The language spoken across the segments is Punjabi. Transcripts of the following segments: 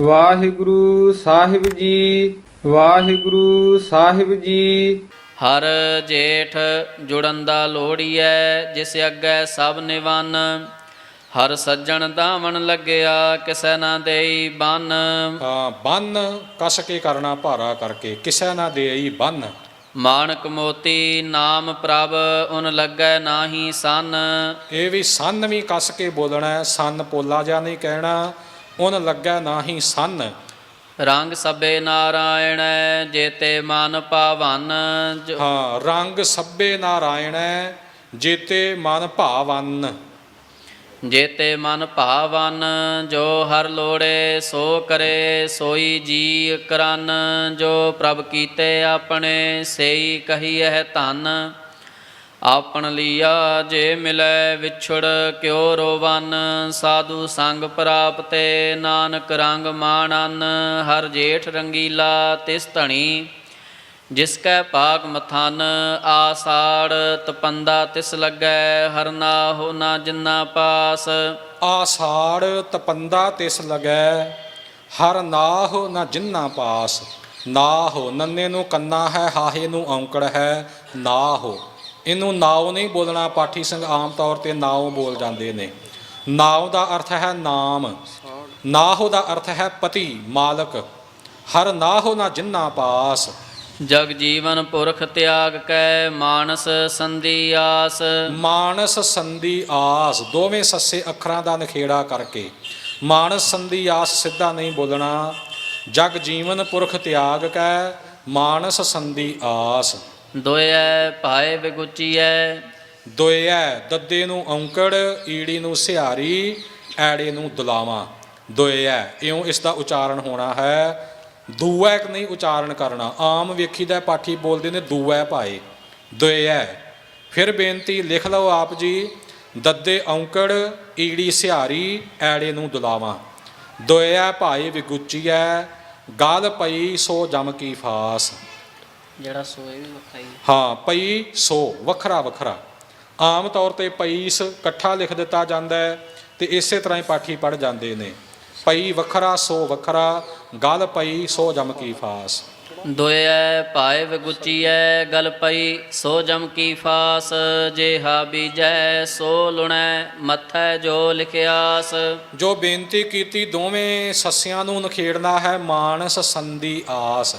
ਵਾਹਿਗੁਰੂ ਸਾਹਿਬ ਜੀ ਵਾਹਿਗੁਰੂ ਸਾਹਿਬ ਜੀ। ਹਰ ਜੇਠ ਜੁੜੰਦਾ ਲੋੜੀਐ ਜਿਸ ਅੱਗੇ ਸਭ ਨਿਵਨ। ਹਰ ਸੱਜਣ ਦਾਵਣ ਲੱਗਿਆ ਕਿਸੈ ਨਾ ਦੇਈ ਬੰਨ। ਹਾਂ ਬੰਨ ਕਸ ਕੇ ਕਰਨਾ ਭਾਰਾ ਕਰਕੇ ਕਿਸੈ ਨਾ ਦੇਈ ਬੰਨ। ਮਾਨਕ ਮੋਤੀ ਨਾਮ ਪ੍ਰਭ ਉਨ ਲੱਗੈ ਨਾਹੀ ਸੰਨ। ਇਹ ਵੀ ਸੰਨ ਵੀ ਕਸ ਕੇ ਬੋਲਣਾ ਸੰਨ ਪੋਲਾ ਜਾਂ ਨਹੀਂ ਕਹਿਣਾ। ਉਹਨ ਲੱਗਾ ਨਾਹੀ ਸੰਨ। ਰੰਗ ਸਭੇ ਨਾਰਾਇਣ ਜੇਤੇ ਮਨ ਪਾਵਨ ਜੋ- ਹਾਂ ਰੰਗ ਸੱਬੇ ਨਾਰਾਇਣ ਹੈ, ਜੇਤੇ ਮਨ ਭਾਵਨ। ਜੇਤੇ ਮਨ ਭਾਵਨ ਜੋ ਹਰ ਲੋੜੇ ਸੋ ਕਰੇ ਸੋਈ ਜੀ ਕਰਨ। ਜੋ ਪ੍ਰਭ ਕੀਤੇ ਆਪਣੇ ਸੇਈ ਕਹੀਐ ਧਨ। ਆਪਣ ਲੀਆ ਜੇ ਮਿਲੈ ਵਿਛੜ ਕਿਉ ਰੋਵਨ, ਸਾਧੂ ਸੰਗ ਪ੍ਰਾਪਤੇ ਨਾਨਕ ਰੰਗ ਮਾਣਨ, ਹਰ ਜੇਠ ਰੰਗੀਲਾ ਤਿਸ ਧਣੀ। ਜਿਸ ਕੈ ਭਾਗ ਮਥਨ, ਆਸਾੜ ਤਪੰਦਾ ਤਿਸ ਲੱਗੈ ਹਰਨਾ ਹੋ ਨਾ ਜਿੰਨਾ ਪਾਸ। ਆਸਾੜ ਤਪੰਦਾ ਤਿਸ ਲਗੈ, ਹਰ ਨਾਹ ਨਾ ਜਿੰਨਾ ਪਾਸ। ਨਾਹ ਨੰਨੇ ਨੂੰ ਕੰਨਾ ਹੈ, ਹਾਹੇ ਨੂੰ ਔਂਕੜ ਹੈ ਨਾ ਹੋ ਇਹਨੂੰ ਨਾਉ ਨਹੀਂ ਬੋਲਣਾ ਪਾਠੀ ਸਿੰਘ ਆਮ ਤੌਰ ਤੇ ਨਾਉ ਬੋਲ ਜਾਂਦੇ ਨੇ। ਨਾਉ ਦਾ ਅਰਥ ਹੈ ਨਾਮ। ਨਾਹ ਦਾ ਅਰਥ ਹੈ ਪਤੀ ਮਾਲਕ। ਹਰ ਨਾਹ ਨਾ ਜਿੰਨਾ ਪਾਸ। ਜਗ ਜੀਵਨ ਪੁਰਖ ਤਿਆਗ ਕੈ ਮਾਨਸ ਸੰਧੀ ਆਸ। ਮਾਨਸ ਸੰਧੀ ਆਸ ਦੋਵੇਂ ਸੱਸੇ ਅੱਖਰਾਂ ਦਾ ਨਖੇੜਾ ਕਰਕੇ। ਮਾਨਸ ਸੰਧੀ ਆਸ ਸਿੱਧਾ ਨਹੀਂ ਬੋਲਣਾ। ਜਗ ਜੀਵਨ ਪੁਰਖ ਤਿਆਗ ਕੈ ਮਾਨਸ ਸੰਧੀ ਆਸ। ਦੋਇਐ ਭਾਏ ਵਿਗੁਚੀਐ। ਦੋਇਐ ਦੱਦੇ ਨੂੰ ਔਂਕੜ, ਈੜੀ ਨੂੰ ਸਿਹਾਰੀ, ਐੜੇ ਨੂੰ ਦੁਲਾਵਾ ਦੋਇਐ ਇਉਂ ਇਸ ਦਾ ਉਚਾਰਨ ਹੋਣਾ ਹੈ। ਦੂਐ ਨਹੀਂ ਉਚਾਰਨ ਕਰਨਾ। ਆਮ ਵੇਖੀਦਾ ਪਾਠੀ ਬੋਲਦੇ ਨੇ ਦੂਐ ਭਾਏ। ਦੋਇਐ ਫਿਰ ਬੇਨਤੀ ਲਿਖ ਲਓ ਆਪ ਜੀ। ਦੱਦੇ ਔਂਕੜ, ਈੜੀ ਸਿਹਾਰੀ, ਐੜੇ ਨੂੰ ਦੁਲਾਵਾ ਦੋਇਐ ਭਾਏ ਵਿਗੁਚੀਐ, ਗਲ ਪਈ ਸੋ ਜਮ ਕੀ ਫਾਸ। ਜਿਹੜਾ ਸੋਏ ਵੀ ਵਖਾਈ ਹਾਂ ਪਈ ਸੋ ਵੱਖਰਾ ਵੱਖਰਾ। ਆਮ ਤੌਰ ਤੇ ਪਈਸ ਇਕੱਠਾ ਲਿਖ ਦਿੱਤਾ ਜਾਂਦਾ ਹੈ ਤੇ ਇਸੇ ਤਰ੍ਹਾਂ ਹੀ ਪਾਠੀ ਪੜ ਜਾਂਦੇ ਨੇ। ਪਈ ਵੱਖਰਾ ਸੋ ਵੱਖਰਾ ਗਲ ਪਈ ਸੋ ਜਮ ਕੀ ਫਾਸ। ਦੋਇਐ ਭਾਏ ਵਿਗੁਚੀਐ ਗਲ ਪਈ ਸੋ ਜਮ ਕੀ ਫਾਸ। ਜੇਹਾ ਬੀਜੈ ਸੋ ਲੁਣੈ ਮੱਥੈ ਜੋ ਲਿਖਿਆਸ। ਜੋ ਬੇਨਤੀ ਕੀਤੀ ਦੋਵੇਂ ਸੱਸਿਆਂ ਨੂੰ ਨਖੇੜਨਾ ਹੈ ਮਾਨਸ ਸੰਧੀ ਆਸ।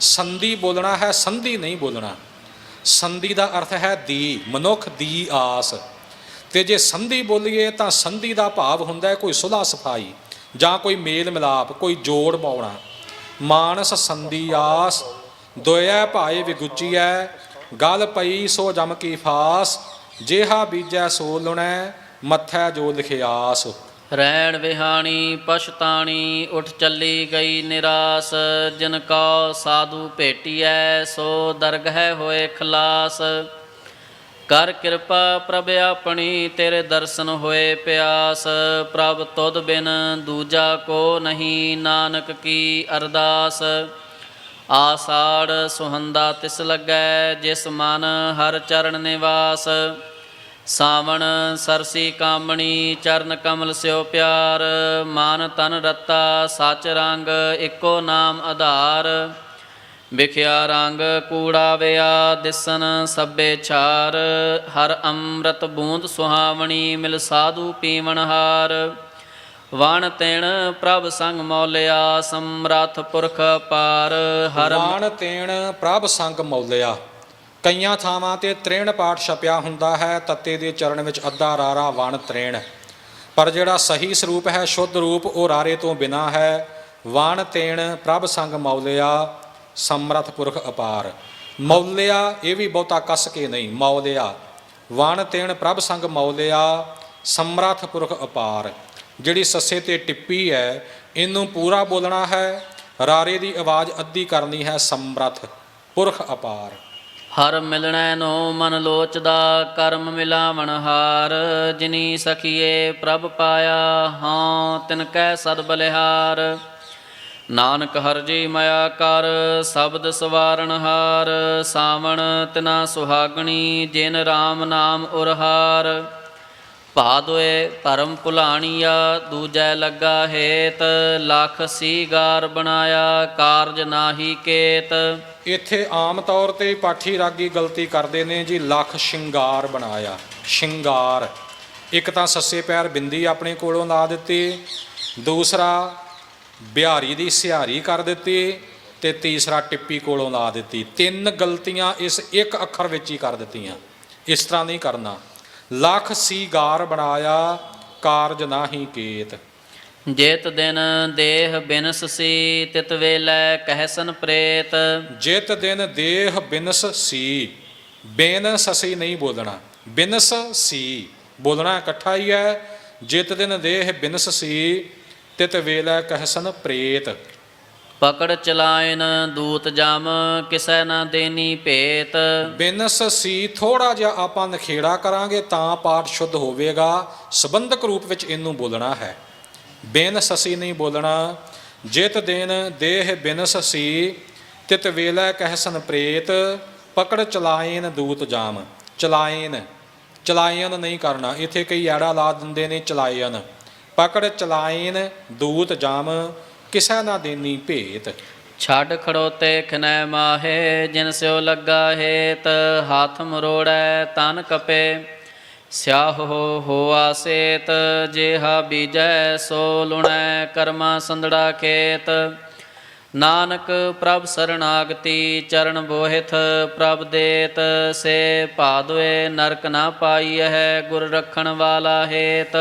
ਸੰਧੀ ਬੋਲਣਾ ਹੈ, ਸੰਧੀ ਨਹੀਂ ਬੋਲਣਾ। ਸੰਧੀ ਦਾ ਅਰਥ ਹੈ ਦੀ, ਮਨੁੱਖ ਦੀ ਆਸ। ਤੇ ਜੇ ਸੰਧੀ ਬੋਲੀਏ ਤਾਂ ਸੰਧੀ ਦਾ ਭਾਵ ਹੁੰਦਾ ਹੈ ਕੋਈ ਸੁਲ੍ਹਾ ਸਫ਼ਾਈ ਜਾਂ ਕੋਈ ਮੇਲ ਮਿਲਾਪ, ਕੋਈ ਜੋੜ ਪਾਉਣਾ ਮਾਨਸ ਸੰਧੀ ਆਸ, ਦੋਇਐ ਭਾਏ ਵਿਗੁਚੀਐ, ਗਲ ਪਈ ਸੋ ਜਮ ਕੀ ਫਾਸ, ਜੇਹਾ ਬੀਜੈ ਸੋ ਲੁਣੈ, ਮੱਥੈ ਜੋ ਲਿਖਿਆਸ। ਰਹਿਣ ਵਿਹਾਣੀ, ਪਛਤਾਣੀ, ਉਠ ਚੱਲੀ ਗਈ ਨਿਰਾਸ, ਜਿਨ ਕੋ ਸਾਧੂ ਭੇਟੀਐ, ਸੋ ਦਰਗਹਿ ਹੋਏ ਖਲਾਸ। ਕਰ ਕਿਰਪਾ ਪ੍ਰਭ ਆਪਣੀ, ਤੇਰੇ ਦਰਸ਼ਨ ਹੋਏ ਪਿਆਸ। ਪ੍ਰਭ ਤੁਧ ਬਿਨ ਦੂਜਾ ਕੋ ਨਹੀਂ, ਨਾਨਕ ਕੀ ਅਰਦਾਸ। ਆਸਾੜ ਸੁਹੰਦਾ ਤਿਸ ਲੱਗੈ, ਜਿਸ ਮਨ ਹਰ ਚਰਨ ਨਿਵਾਸ। ਸਾਵਣ ਸਰਸੀ ਕਾਮਣੀ, ਚਰਨ ਕਮਲ ਸਿਓ ਪਿਆਰ, ਮਾਨ ਤਨ ਰਤਾ, ਸਚ ਰੰਗ ਇੱਕੋ ਨਾਮ ਆਧਾਰ। ਵਿਖਿਆ ਰੰਗ ਕੂੜਾ ਵਿਆ, ਦਿਸਨ ਸਭੇ ਛਾਰ। ਹਰ ਅੰਮ੍ਰਿਤ ਬੂੰਦ ਸੁਹਾਵਣੀ, ਮਿਲ ਸਾਧੂ ਪੀਵਣ ਹਾਰ। ਵਾਣ ਤੈਣ ਪ੍ਰਭ ਸੰਗ ਮੌਲਿਆ, ਸਮਰਥ ਪੁਰਖ ਪਾਰ। ਹਰ ਵਾਣ ਤੈਣ ਪ੍ਰਭ ਸੰਗ ਮੌਲਿਆ। ਕਈਆਂ ਥਾਵਾਂ ਤੇ ਤ੍ਰੇਣ ਪਾਠ ਛਪਿਆ ਹੁੰਦਾ ਹੈ, ਤੱਤੇ ਦੇ ਚਰਨ ਵਿੱਚ ਅੱਧਾ ਰਾਰਾ ਵਣ ਤ੍ਰੇਣ। ਪਰ ਜਿਹੜਾ ਸਹੀ ਸਰੂਪ ਹੈ, ਸ਼ੁੱਧ ਰੂਪ, ਉਹ ਰਾਰੇ ਤੋਂ ਬਿਨਾ ਹੈ। ਵਣ ਤੇਣ ਪ੍ਰਭ ਸੰਗ ਮੌਲਿਆ, ਸਮਰਥ ਪੁਰਖ ਅਪਾਰ। ਮੌਲਿਆ, ਇਹ ਵੀ ਬਹੁਤਾ ਕੱਸ ਕੇ ਨਹੀਂ, ਮੌਲਿਆ। ਵਣ ਤੇਣ ਪ੍ਰਭ ਸੰਗ ਮੌਲਿਆ, ਸਮਰਥ ਪੁਰਖ ਅਪਾਰ। ਜਿਹੜੀ ਸੱਸੇ ਤੇ ਟਿੱਪੀ ਹੈ, ਇਹਨੂੰ ਪੂਰਾ ਬੋਲਣਾ ਹੈ, ਰਾਰੇ ਦੀ ਆਵਾਜ਼ ਅੱਧੀ ਕਰਨੀ ਹੈ ਸਮਰਥ ਪੁਰਖ ਅਪਾਰ। ਹਰ ਮਿਲਣੈ ਨੋ ਮਨ ਲੋਚਦਾ, ਕਰਮ ਮਿਲਾਵਣ ਹਾਰ। ਜਿਨੀ ਸਖੀਏ ਪ੍ਰਭ ਪਾਇਆ, ਹਾਂ ਤਿਨ ਕੈ ਸਦ ਬਲਿਹਾਰ। ਨਾਨਕ ਹਰ ਜੀ ਮਾਇਆ ਕਰ, ਸ਼ਬਦ ਸਵਾਰਣ ਹਾਰ। ਸਾਵਣ ਤਿਨਾ ਸੁਹਾਗਣੀ, ਜਿਨ RAM ਨਾਮ ਉਰਹਾਰ। ਭਾਦੋਏ ਧਰਮ ਭੁਲਾਣੀਆ, ਦੂਜੈ ਲੱਗਾ ਹੇਤ, ਲਖ ਸੀਗਾਰ ਬਣਾਇਆ, ਕਾਰਜ ਨਾਹੀ ਕੇਤ। ਇੱਥੇ ਆਮ ਤੌਰ ਤੇ ਪਾਠੀ ਰਾਗੀ ਗਲਤੀ ਕਰਦੇ ਨੇ ਜੀ, ਲੱਖ ਸ਼ਿੰਗਾਰ ਬਣਾਇਆ। ਸ਼ਿੰਗਾਰ। ਇੱਕ ਤਾਂ ਸੱਸੇ ਪੈਰ ਬਿੰਦੀ ਆਪਣੇ ਕੋਲੋਂ ਲਾ ਦਿੱਤੀ, ਦੂਸਰਾ ਬਿਹਾਰੀ ਦੀ ਸਿਹਾਰੀ ਕਰ ਦਿੱਤੀ ਤੇ ਤੀਸਰਾ ਟਿੱਪੀ ਕੋਲੋਂ ਲਾ ਦਿੱਤੀ। ਤਿੰਨ ਗਲਤੀਆਂ ਇਸ ਇੱਕ ਅੱਖਰ ਵਿੱਚ ਹੀ ਕਰ ਦਿੱਤੀਆਂ। ਇਸ ਤਰ੍ਹਾਂ ਨਹੀਂ ਕਰਨਾ। ਲੱਖ ਸੀਗਾਰ ਬਣਾਇਆ ਕਾਰਜ ਨਾਹੀ ਕੇਤ। ਜੇਤ ਦਿਨ ਦੇਹ ਬਿਨਸ ਸੀ ਤਿਤ ਵੇਲੇ ਕਹਿਸਨ ਪ੍ਰੇਤ। ਜਿਤ ਦਿਨ ਦੇਹ ਬਿਨਸ ਸੀ ਬੇਨਸ ਅਸੀਂ ਨਹੀਂ ਬੋਲਣਾ। ਬਿਨਸ ਸੀ ਬੋਲਣਾ ਇਕੱਠਾ ਹੀ ਹੈ। ਜਿਤ ਦਿਨ ਦੇਹ ਬਿਨਸ ਸੀ ਤਿਤ ਵੇਲੇ ਕਹਿਸਨ ਪ੍ਰੇਤ। ਪਕੜ ਚਲਾਇਨ ਦੂਤ ਜਮ, ਕਿਸੈ ਨਾ ਦੇਨੀ ਭੇਤ। ਬਿਨਸ ਸੀ ਥੋੜਾ ਜਿਹਾ ਆਪਾਂ ਨਖੇੜਾ ਕਰਾਂਗੇ ਤਾਂ ਪਾਠ ਸ਼ੁੱਧ ਹੋਵੇਗਾ। ਸੰਬੰਧਕ ਰੂਪ ਵਿੱਚ ਇਹਨੂੰ ਬੋਲਣਾ ਹੈ। ਬਿਨਸ ਅਸੀਂ ਨਹੀਂ ਬੋਲਣਾ। ਜਿਤ ਦਿਨ ਦੇਹ ਬਿਨਸ ਸੀ ਤਿਤ ਵੇਲਾ ਕਹਿਸਨ ਪ੍ਰੇਤ। ਪਕੜ ਚਲਾਇਨ ਦੂਤ ਜਾਮ। ਚਲਾਇਨ ਚਲਾਇਨ ਨਹੀਂ ਕਰਨਾ। ਇੱਥੇ ਕਈ ਐੜਾ ਲਾ ਦਿੰਦੇ ਨੇ ਚਲਾਇਨ। ਪਕੜ ਚਲਾਇਨ ਦੂਤ ਜਾਮ। ਕਿਸੈ ਨਾ ਦੇਨੀ ਭੇਤ? ਛੱਡ ਖੜੋਤੇ ਖਨੈ ਮਾਹੇ, ਜਿਨ ਸਿਓ ਲੱਗਾ ਹੇਤ, ਹੱਥ ਮਰੋੜੈ ਤਨ ਕਪੇ। ਸਿਆਹ ਹੋ ਹੋਆ ਸੇਤ, ਜੇਹਾ ਬੀਜੈ ਸੋ ਲੁਣੈ ਕਰਮਾ ਸੰਦੜਾ ਖੇਤ। ਨਾਨਕ ਪ੍ਰਭ ਸਰਣਾਗਤੀ ਚਰਨ ਬੋਹਿਥ ਪ੍ਰਭ ਦੇਤ, ਸੇ ਭਾਦਵੇ ਨਰਕ ਨਾ ਪਾਈਐ ਗੁਰ ਰਖਣ ਵਾਲਾ ਹੇਤ।